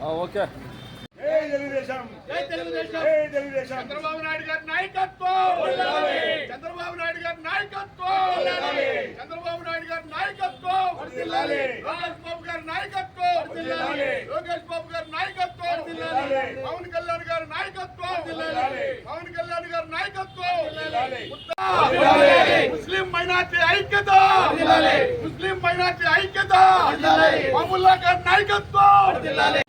Okay. జై తెలుగుదేశం. జై తెలుగుదేశం. జై తెలుగుదేశం. చంద్రబాబు నాయుడు గారి నాయకత్వం. చంద్రబాబు నాయుడు గారి నాయకత్వం. చంద్రబాబు నాయుడు గారి నాయకత్వం. వర్ధిల్లాలి. లోకేష్ బాబు గారి నాయకత్వం. వర్ధిల్లాలి. లోకేష్ బాబు గారి నాయకత్వం. వర్ధిల్లాలి. పవన్ కళ్యాణ్ గారి నాయకత్వం. వర్ధిల్లాలి. పవన్ కళ్యాణ్ గారి నాయకత్వం. వర్ధిల్లాలి. ముస్లిం మైనార్టీ ఐక్యత. ముస్లిం మైనార్టీ ఐక్యత. మామూల్లా గారి నాయకత్వం.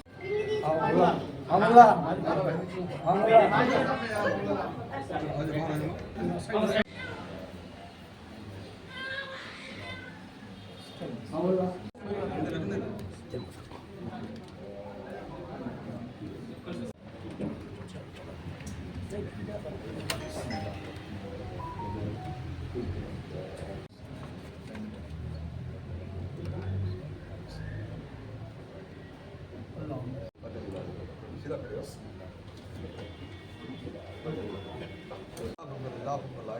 아무라. اللهم لا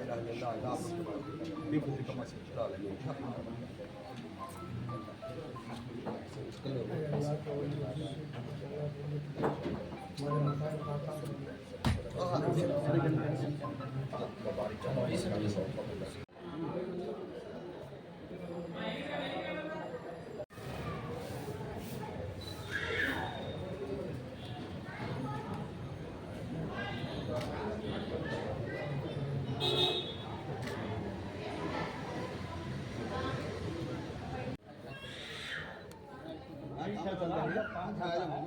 اله الا الله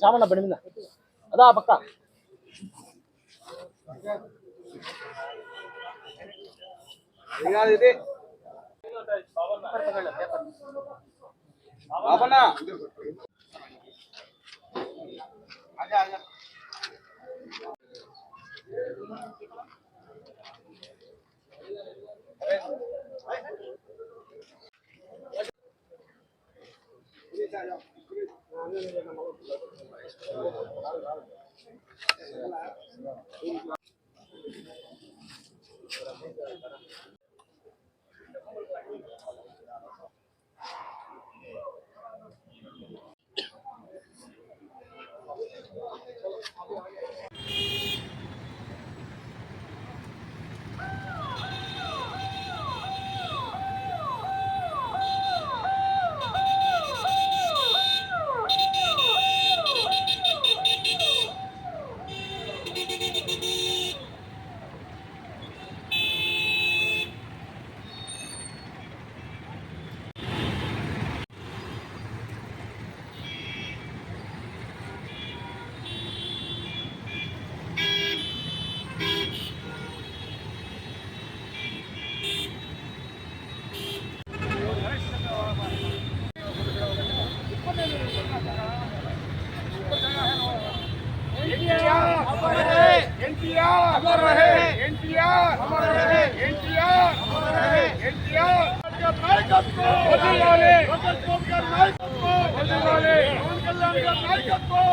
సామాన్ బండి మీద అదో ఆ పక్క ఇది బాబన్నా ఎన్టీఆర్ நான் என்ன நம்ம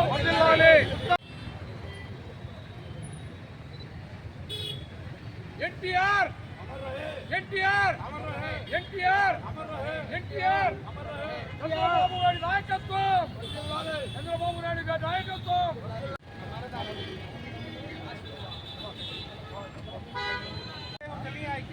వదిలాలి ఎన్టీఆర్ ఎన్టీఆర్ ఎన్టీఆర్ ఎన్టీఆర్ చంద్రబాబు గారి నాయకత్వం చంద్రబాబు నాయుడు గారి నాయకత్వం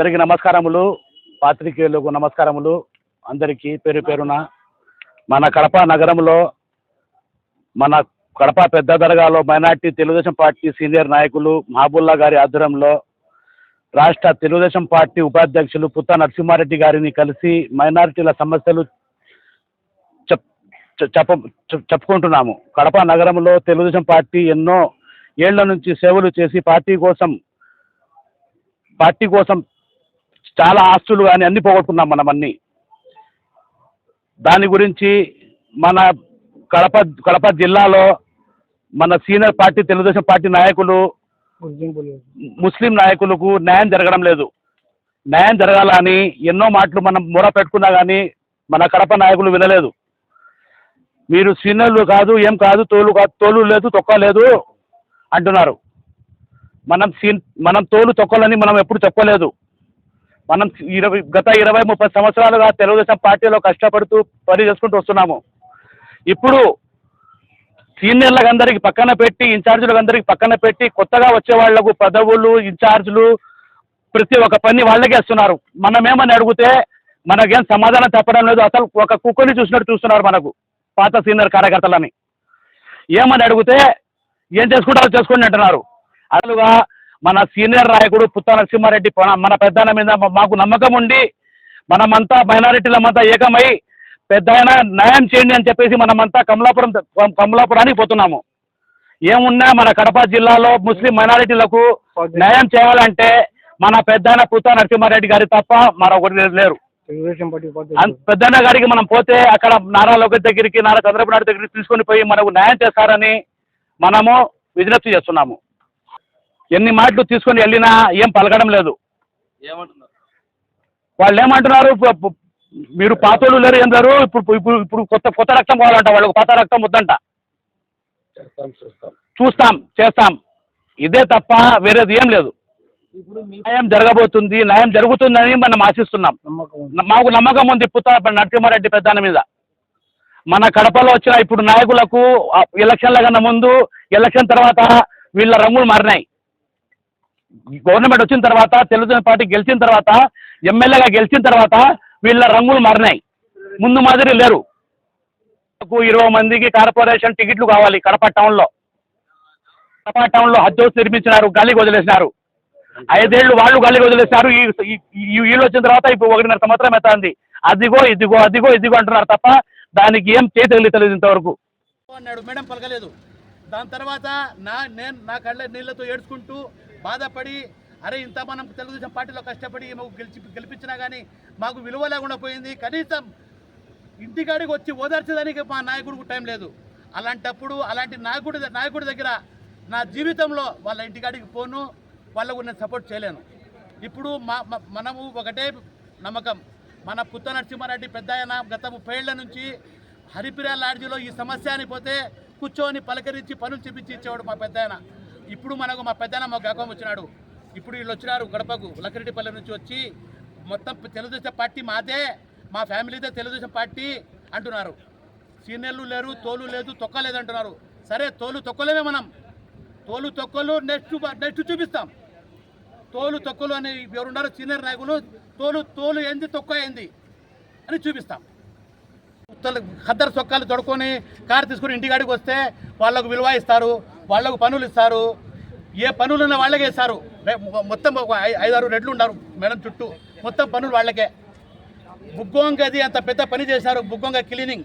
అందరికీ నమస్కారములు పాత్రికేయులకు నమస్కారములు. అందరికీ పేరు పేరున మన కడప నగరంలో మన కడప పెద్ద దర్గాలో మైనార్టీ తెలుగుదేశం పార్టీ సీనియర్ నాయకులు మహబూల్లా గారి ఆధ్వర్యంలో రాష్ట్ర తెలుగుదేశం పార్టీ ఉపాధ్యక్షులు పుత్త నరసింహారెడ్డి గారిని కలిసి మైనారిటీల సమస్యలు చెప్ చెప్ప చెప్పుకుంటున్నాము. కడప నగరంలో తెలుగుదేశం పార్టీ ఎన్నో ఏళ్ళ నుంచి సేవలు చేసి పార్టీ కోసం పార్టీ కోసం చాలా ఆస్తులు కానీ అన్ని పోగొట్టుకున్నాం మనం అన్ని. దాని గురించి మన కడప కడప జిల్లాలో మన సీనియర్ పార్టీ తెలుగుదేశం పార్టీ నాయకులు ముస్లిం నాయకులకు న్యాయం జరగడం లేదు. న్యాయం జరగాలని ఎన్నో మాటలు మనం మొర పెట్టుకున్నా కానీ మన కడప నాయకులు వినలేదు. మీరు సీనియర్లు కాదు ఏం కాదు తోలు కాదు తోలు లేదు తొక్క లేదు అంటున్నారు. మనం సీన్ మనం తోలు తొక్కలని మనం ఎప్పుడు చెప్పలేదు. మనం ఇరవై గత ఇరవై ముప్పై సంవత్సరాలుగా తెలుగుదేశం పార్టీలో కష్టపడుతూ పని చేసుకుంటూ వస్తున్నాము. ఇప్పుడు సీనియర్లకు అందరికి పక్కన పెట్టి ఇన్ఛార్జీలకు అందరికి పక్కన పెట్టి కొత్తగా వచ్చే వాళ్ళకు పదవులు ఇన్ఛార్జీలు ప్రతి ఒక్క పని వాళ్ళకే ఇస్తున్నారు మనమేమని అడిగితే మనకేం సమాధానం చెప్పడం లేదు. అసలు ఒక కుక్కని చూసినట్టు చూస్తున్నారు మనకు పాత సీనియర్ కార్యకర్తలని. ఏమని అడిగితే ఏం చేసుకుంటారో చేసుకోండి అంటున్నారు. అసలుగా మన సీనియర్ నాయకుడు పుత్త నరసింహారెడ్డి మన పెద్దన మీద మాకు నమ్మకం ఉండి మనమంతా మైనారిటీలమంతా ఏకమై పెద్ద న్యాయం చేయండి అని చెప్పేసి మనమంతా కమలాపురం కమలాపురానికి పోతున్నాము. ఏమున్నా మన కడప జిల్లాలో ముస్లిం మైనారిటీలకు న్యాయం చేయాలంటే మన పెద్దన పుత్త నరసింహారెడ్డి గారి తప్ప మరొకటి లేరు. పెద్దన్న గారికి మనం పోతే అక్కడ నారా లోకేష్ దగ్గరికి నారా చంద్రబాబు నాయుడు దగ్గరికి తీసుకొని పోయి మనకు న్యాయం చేస్తారని మనము విజ్ఞప్తి చేస్తున్నాము. ఎన్ని మాటలు తీసుకొని వెళ్ళినా ఏం పలకడం లేదు. వాళ్ళు ఏమంటున్నారు మీరు పాతోళ్ళు లేరు ఏం లేరు? ఇప్పుడు ఇప్పుడు ఇప్పుడు కొత్త కొత్త రక్తం కావాలంట వాళ్ళకు పాత రక్తం వద్దంట. చూస్తాం చేస్తాం. ఇదే తప్ప వేరేది ఏం లేదు. న్యాయం జరగబోతుంది న్యాయం జరుగుతుందని మనం ఆశిస్తున్నాం. మాకు నమ్మకం ఉంది పుత్త నరసింహారెడ్డి పెద్దాన మీద. మన కడపలో వచ్చిన ఇప్పుడు నాయకులకు ఎలక్షన్ల కన్నా ముందు ఎలక్షన్ తర్వాత వీళ్ళ రంగులు మారినాయి. గవర్నమెంట్ వచ్చిన తర్వాత తెలుగుదేశం పార్టీ గెలిచిన తర్వాత ఎమ్మెల్యేగా గెలిచిన తర్వాత వీళ్ళ రంగులు మారినాయి. ముందు మాదిరి లేరు. ఇరవై మందికి కార్పొరేషన్ టికెట్లు కావాలి కడప టౌన్లో కడప టౌన్లో హద్దు నిర్మించినారు గాలికి వదిలేసినారు. ఐదేళ్ళు వాళ్ళు గాలికి వదిలేసినారు ఈ ఈ- వీళ్ళు వచ్చిన తర్వాత ఇప్పుడు ఒకటిన్నర సంవత్సరం అవుతుంది అదిగో ఇదిగో అదిగో ఇదిగో అంటున్నారు తప్ప దానికి ఏం చేయలేదు తెలియదు ఇంతవరకు. అన్నాడు మేడం పలకలేదు. దాని తర్వాత నా నేను నా కళ్ళ నీళ్ళతో ఏడ్చుకుంటూ బాధపడి అరే ఇంత మనం తెలుగుదేశం పార్టీలో కష్టపడి మాకు గెలిచి గెలిపించినా కానీ మాకు విలువ లేకుండా పోయింది. కనీసం ఇంటికాడికి వచ్చి ఓదార్చేదానికి మా నాయకుడికి టైం లేదు. అలాంటప్పుడు అలాంటి నాయకుడి నాయకుడి దగ్గర నా జీవితంలో వాళ్ళ ఇంటికాడికి పోను వాళ్ళకు నేను సపోర్ట్ చేయలేను. ఇప్పుడు మా మనము ఒకటే నమ్మకం. మన పుత్త నరసింహారెడ్డి పెద్ద ఆయన గత ముప్పై ఏళ్ళ నుంచి హరిపిరా లాడ్జిలో ఈ సమస్య అని పోతే కూర్చొని పలకరించి పనులు చూపించి ఇచ్చేవాడు మా పెద్ద ఆయన ఇప్పుడు మనకు మా పెద్దన మా జ్ఞాపకం వచ్చినాడు. ఇప్పుడు వీళ్ళు వచ్చినారు గడపకు లక్కరెడ్డిపల్లి నుంచి వచ్చి మొత్తం తెలుగుదేశం పార్టీ మాదే మా ఫ్యామిలీదే తెలుగుదేశం పార్టీ అంటున్నారు. సీనియర్లు లేరు తోలు లేదు తొక్క లేదు అంటున్నారు. సరే తోలు తొక్కలేమే మనం. తోలు తొక్కలు నెక్స్ట్ నెక్స్ట్ చూపిస్తాం. తోలు తొక్కలు అని ఎవరున్నారు సీనియర్ నాయకులు తోలు తోలు ఏంది తొక్క ఏంది అని చూపిస్తాం. ఖద్దరు చొక్కాలు తొడుకొని కారు తీసుకుని ఇంటికాడికి వస్తే వాళ్ళకు విలువ ఇస్తారు. వాళ్ళకు పనులు ఇస్తారు. ఏ పనులు ఉన్న వాళ్ళకే ఇస్తారు. మొత్తం ఒక ఐదారు రెడ్లు ఉన్నారు మేడం చుట్టూ. మొత్తం పనులు వాళ్ళకే. బుగ్గొంగ అది అంత పెద్ద పని చేశారు. బుగ్గొంగ క్లీనింగ్.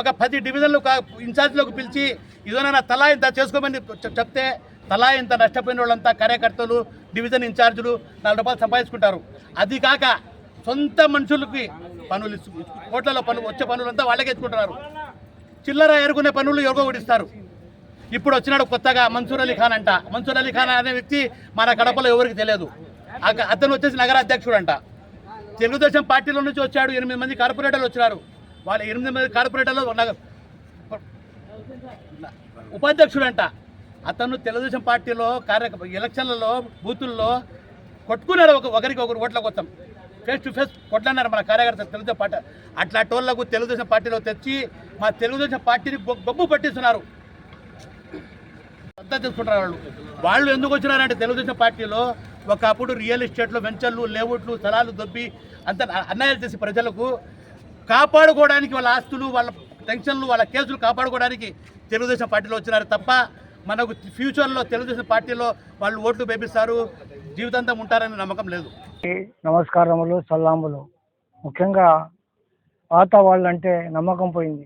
ఒక పది డివిజన్లు ఇన్ఛార్జ్లోకి పిలిచి ఇదోనైనా తలా ఇంత చేసుకోమని చెప్తే తలా ఇంత నష్టపోయిన వాళ్ళంతా కార్యకర్తలు డివిజన్ ఇన్ఛార్జీలు నాలుగు రూపాయలు సంపాదించుకుంటారు. అది కాక సొంత మనుషులకి పనులు ఇచ్చు- కోట్లలో పనులు వచ్చే పనులంతా వాళ్ళకే ఎత్తుకుంటున్నారు. చిల్లర ఎరుకునే పనులు ఎవరో ఇప్పుడు వచ్చినాడు కొత్తగా మన్సూర్ అలీ ఖాన్ అంట. మన్సూర్ అలీ ఖాన్ అనే వ్యక్తి మన కడపలో ఎవరికి తెలియదు. అతను వచ్చేసి నగర అధ్యక్షుడు అంట తెలుగుదేశం పార్టీలో నుంచి వచ్చాడు ఎనిమిది మంది కార్పొరేటర్లు వచ్చినారు. వాళ్ళ ఎనిమిది మంది కార్పొరేటర్లు ఉపాధ్యక్షుడు అంట అతను తెలుగుదేశం పార్టీలో కార్య ఎలక్షన్లలో బూతుల్లో కొట్టుకున్నారు ఒక ఒకరికి ఒకరు ఓట్ల కోసం. ఫేస్ టు ఫేస్ కొట్లన్నారు మన కార్యకర్త తెలుగుదేశం పార్టీ. అట్లా టోళ్ళకు తెలుగుదేశం పార్టీలో తెచ్చి మా తెలుగుదేశం పార్టీని బొబ్బు పట్టిస్తున్నారు. అంతా తెలుసుకుంటారు వాళ్ళు. వాళ్ళు ఎందుకు వచ్చినారంటే తెలుగుదేశం పార్టీలో ఒకప్పుడు రియల్ ఎస్టేట్లో వెంచర్లు లేఅవుట్లు స్థలాలు దొబ్బి అంత అన్యాయాలు చేసి ప్రజలకు కాపాడుకోవడానికి వాళ్ళ ఆస్తులు వాళ్ళ టెన్షన్లు వాళ్ళ కేసులు కాపాడుకోవడానికి తెలుగుదేశం పార్టీలో వచ్చినారు తప్ప మనకు ఫ్యూచర్లో తెలుగుదేశం పార్టీలో వాళ్ళు ఓట్లు వేపిస్తారు జీవితాంతం ఉంటారని నమ్మకం లేదు. నమస్కారములు సల్లాములు. ముఖ్యంగా పాత వాళ్ళు అంటే నమ్మకం పోయింది.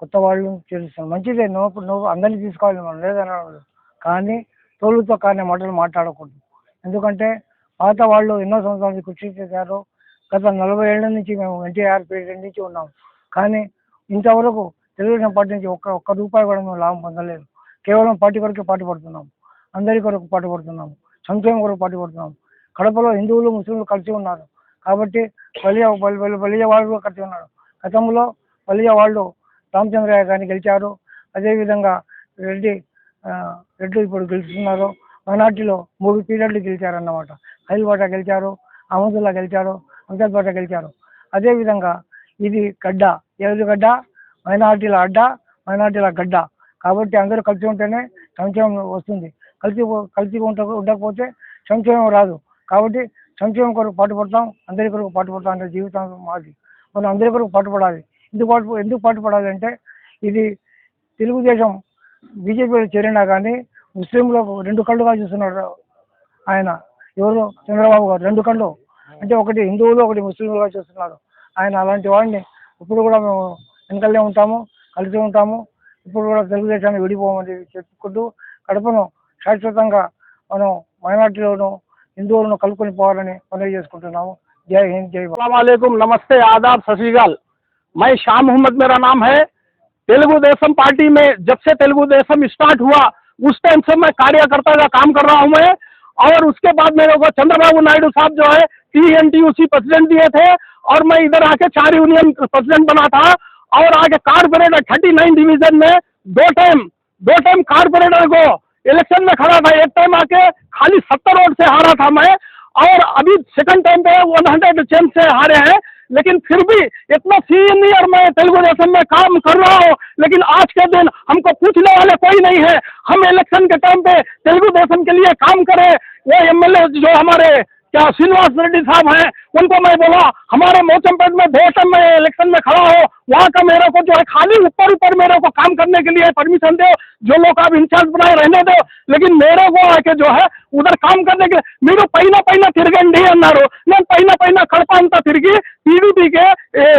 కొత్త వాళ్ళు తెలుస్తాను మంచిదే నువ్వు నువ్వు అందరినీ తీసుకోవాలి మనం లేదన్నాడు కానీ తోలుతో కానీ మాటలు మాట్లాడకూడదు. ఎందుకంటే పాత వాళ్ళు ఎన్నో సంవత్సరాల నుంచి కృషి చేశారు. గత నలభై ఏళ్ళ నుంచి మేము ఎన్టీఆర్ పీరియడ్ నుంచి ఉన్నాం. కానీ ఇంతవరకు తెలుగుదేశం పార్టీ నుంచి ఒక్క ఒక్క రూపాయి కూడా మేము లాభం పొందలేదు. కేవలం పార్టీ కొరకే పాటు పడుతున్నాం. అందరి కొరకు పాటు పడుతున్నాము సంక్షేమం కొరకు పాటు పడుతున్నాం. కడపలో హిందువులు ముస్లింలు కలిసి ఉన్నారు. కాబట్టి బలియ బలియ వాళ్ళు కూడా కలిసి ఉన్నారు. గతంలో బలియ వాళ్ళు రామచంద్రయ్య గారిని గెలిచారు. అదేవిధంగా రెడ్డి ఆ, రెడ్డి ఇప్పుడు గెలుస్తున్నారు మైనార్టీలో మూడు పీరియడ్లు గెలిచారన్నమాట. హైల్వాట గెలిచారు అహ్మదుల్లా గెలిచారు అంజద్ గెలిచారు. అదేవిధంగా ఇది గడ్డ. ఏది గడ్డ? మైనార్టీల అడ్డ మైనార్టీల గడ్డ. కాబట్టి అందరూ కలిసి ఉంటేనే సంక్షేమం వస్తుంది. కలిసి కలిసి ఉంట ఉండకపోతే సంక్షేమం రాదు. కాబట్టి సంక్షేమం కొరకు పాటుపడతాం అందరి కొరకు పాటుపడతాం అంటే జీవితం మాది. మనం అందరి కొరకు పాటుపడాలి. ఎందుకు పాటు ఎందుకు పాటుపడాలి అంటే ఇది తెలుగుదేశం బీజేపీ చేరినా కానీ ముస్లింలు రెండు కళ్ళుగా చూస్తున్నారు ఆయన. ఎవరు? చంద్రబాబు గారు. రెండు కళ్ళు. అంటే ఒకటి హిందువులు ఒకటి ముస్లింలుగా చూస్తున్నారు. ఆయన అలాంటి వాడిని ఇప్పుడు కూడా మేము వెనకలే ఉంటాము కలిసి ఉంటాము. ఇప్పుడు కూడా తెలుగుదేశాన్ని విడిపోమని చెప్పుకుంటూ కడపను శాశ్వతంగా మనం మైనార్టీలను హిందువులను కలుపుకొని పోవాలని మనవి చేసుకుంటున్నాము. జై హింద్ జై అస్సలం నమస్తే ఆదాబ్ సతీగాల్ మై షా మొహమ్మద్ మేరా నామ్ హై. तेलुगु देशम पार्टी में जब से तेलुगु देशम स्टार्ट हुआ, उस टाइम से मैं कार्यकर्ता का काम कर रहा हूँ मैं। और उसके बाद मेरे को चंद्रबाबू नायडू साहब जो है टी एन टी उसी प्रेसिडेंट दिए थे, और मैं इधर आके चार यूनियन प्रेसिडेंट बना था। और आगे कारपोरेटर थर्टी नाइन डिवीज़न में दो टाइम दो टाइम कारपोरेटर को इलेक्शन में खड़ा था। एक टाइम आके खाली सत्तर वोट से हारा था मैं। और अभी सेकंड टाइम पे वन हंड्रेड चेंज से हारे हैं। लेकिन फिर भी इतना सीनियर मैं तेलुगु देशम में काम कर रहा हूँ, लेकिन आज के दिन हमको पूछने वाले कोई नहीं है। हम इलेक्शन के टाइम पे तेलुगु देशम के लिए काम करें। वो एमएलए जो हमारे क्या श्रीनिवास रेड्डी साहब हैं उनको मैं बोला हमारे मोचमपेट में दो टाइम में इलेक्शन में खड़ा हो वहाँ का मेरे को जो है खाली ऊपर ऊपर मेरे को काम करने के लिए परमिशन दो जो लोग आप इंचार्ज बनाए रहने दो लेकिन मेरे को आके जो है ఉదర్ కామ్ करने के మీరు పైన పైన తిరగండి అన్నారు నేను పైన పైన కడప అంతా తిరిగి టీడీపీకే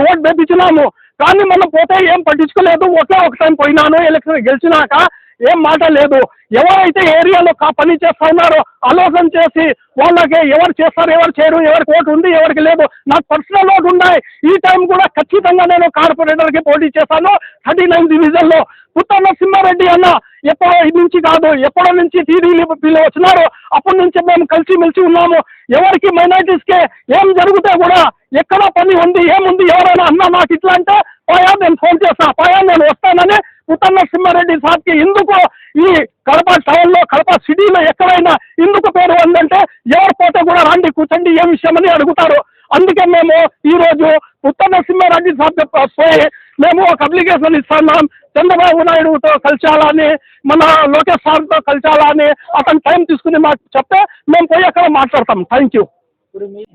ఓట్ వేపించినాము కానీ మనం పోతే ఏం పట్టించుకోలేదు ఒకే ఒక టైం పోయినాను ఎలక్షన్ గెలిచినాక ఏం మాట లేదు. ఎవరైతే ఏరియాలో కా పని చేస్తా ఉన్నారో ఆలోచన చేసి వాళ్ళకి ఎవరు చేస్తారు ఎవరు చేయరు ఎవరికి ఓటు ఉంది ఎవరికి లేదు. నాకు పర్సనల్ ఓటు ఉన్నాయి. ఈ టైం కూడా ఖచ్చితంగా నేను కార్పొరేటర్కి పోటీ చేశాను. థర్టీ నైన్ డివిజన్లో. పుట్ట నరసింహారెడ్డి అన్న ఎప్పుడో ఇది నుంచి కాదు ఎప్పుడో నుంచి టీడీపీలో వచ్చినారు. అప్పటి నుంచి మేము కలిసి మెలిసి ఉన్నాము. ఎవరికి మైనార్టీస్కి ఏం జరిగితే కూడా ఎక్కడ పని ఉంది ఏముంది ఎవరైనా అన్నా నాకు ఇట్లా అంటే పాయా నేను ఫోన్ చేస్తా పాయా నేను వస్తానని పుట్ట నరసింహారెడ్డి సార్కి ఎందుకు ఈ కడప టౌన్లో కడప సిటీలో ఎక్కడైనా ఎందుకు పేరు ఉందంటే ఎవరు పోతే కూడా రండి కూర్చోండి ఏ విషయమని అడుగుతారు. అందుకే మేము ఈ రోజు పుట్ట నరసింహారెడ్డి సార్ పోయి మేము ఒక అప్లికేషన్ ఇస్తున్నాం చంద్రబాబు నాయుడుతో కలిసాలని మన లోకేష్ సార్తో కలిసాలని అతను టైం తీసుకుని మాకు చెప్తే మేము పోయి అక్కడ మాట్లాడతాం. థ్యాంక్ యూ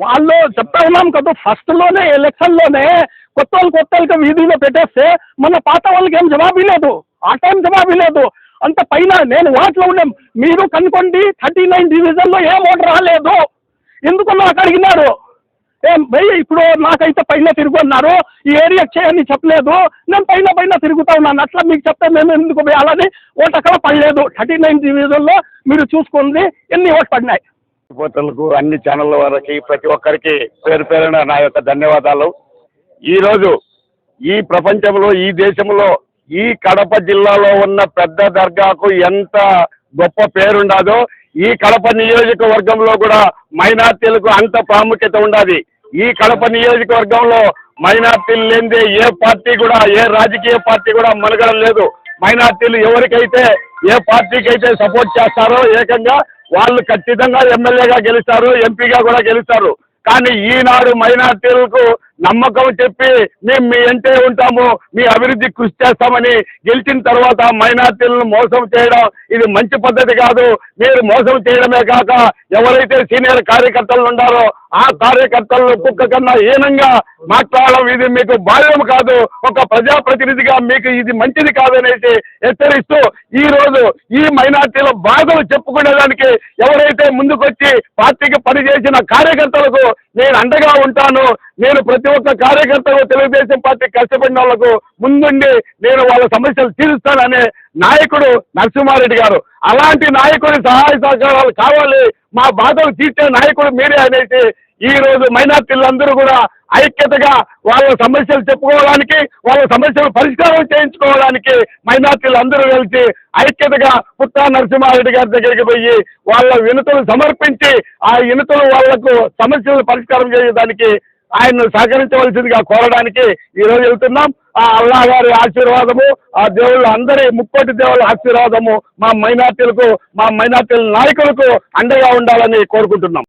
వాళ్ళు చెప్తా ఉన్నాం కదా ఫస్ట్లోనే ఎలక్షన్లోనే కొత్త వాళ్ళు కొత్త వాళ్ళకి వీధిలో పెట్టేస్తే మన పాత వాళ్ళకి ఏం జవాబు లేదు ఆ టైం జవాబు లేదు అంత పైన నేను వాటిలో ఉండే మీరు కనుకోండి థర్టీ నైన్ డివిజన్లో ఏం ఓటు రాలేదు. ఎందుకు నాకు అడిగినారు? ఏం భయ్ ఇప్పుడు నాకైతే పైన తిరుగున్నారు ఈ ఏరియా చేయని చెప్పలేదు. నేను పైన పైన తిరుగుతా ఉన్నాను. అట్లా మీకు చెప్తే మేము ఎందుకు వేయాలని ఓటు అక్కడ పడలేదు. థర్టీ నైన్ డివిజన్లో మీరు చూసుకోండి ఎన్ని ఓటు పడినాయి. రిపోర్టర్లకు అన్ని ఛానళ్ళ వారికి ప్రతి ఒక్కరికి పేరు పేరున నా యొక్క ధన్యవాదాలు. ఈరోజు ఈ ప్రపంచంలో ఈ దేశంలో ఈ కడప జిల్లాలో ఉన్న పెద్ద దర్గాకు ఎంత గొప్ప పేరుండాదో ఈ కడప నియోజకవర్గంలో కూడా మైనార్టీలకు అంత ప్రాముఖ్యత ఉండాలి ఈ కడప నియోజకవర్గంలో మైనార్టీలు లేనిదే ఏ పార్టీ కూడా ఏ రాజకీయ పార్టీ కూడా మనగడం లేదు. మైనార్టీలు ఎవరికైతే ఏ పార్టీకి అయితే సపోర్ట్ చేస్తారో ఏకంగా వాళ్ళు ఖచ్చితంగా ఎమ్మెల్యేగా గెలుస్తారు ఎంపీగా కూడా గెలుస్తారు. కానీ ఈనాడు మైనార్టీలకు నమ్మకం చెప్పి మేము మీ ఎంటే ఉంటాము మీ అభివృద్ధి కృషి చేస్తామని గెలిచిన తర్వాత మైనార్టీలను మోసం చేయడం ఇది మంచి పద్ధతి కాదు. మీరు మోసం చేయడమే కాక ఎవరైతే సీనియర్ కార్యకర్తలు ఉన్నారో ఆ కార్యకర్తలను కుక్క కన్నా హీనంగా మాట్లాడడం ఇది మీకు భావ్యం కాదు. ఒక ప్రజాప్రతినిధిగా మీకు ఇది మంచిది కాదనేసి హెచ్చరిస్తూ ఈ రోజు ఈ మైనార్టీల బాధలు చెప్పుకునేదానికి ఎవరైతే ముందుకొచ్చి పార్టీకి పనిచేసిన కార్యకర్తలకు నేను అండగా ఉంటాను. నేను ప్రతి ఒక్క కార్యకర్తలు తెలుగుదేశం పార్టీ కష్టపడిన వాళ్ళకు ముందుండి నేను వాళ్ళ సమస్యలు తీరుస్తాననే నాయకుడు నరసింహారెడ్డి గారు. అలాంటి నాయకుడి సహాయ సహకారాలు కావాలి. మా బాధలు తీర్చే నాయకుడు మీరే అనేసి ఈ రోజు మైనార్టీలందరూ కూడా ఐక్యతగా వాళ్ళ సమస్యలు చెప్పుకోవడానికి వాళ్ళ సమస్యలు పరిష్కారం చేయించుకోవడానికి మైనార్టీలు అందరూ కలిసి ఐక్యతగా పుట్టా నరసింహారెడ్డి గారి దగ్గరికి పోయి వాళ్ళ వినతులు సమర్పించి ఆ వినతులు వాళ్ళకు సమస్యలను పరిష్కారం చేయడానికి ఆయన్ను సహకరించవలసిందిగా కోరడానికి ఈ రోజు వెళ్తున్నాం. ఆ అల్లా గారి ఆశీర్వాదము ఆ దేవుళ్ళ అందరి ముక్కోటి దేవుళ్ళ ఆశీర్వాదము మా మైనార్టీలకు మా మైనార్టీల నాయకులకు అండగా ఉండాలని కోరుకుంటున్నాం.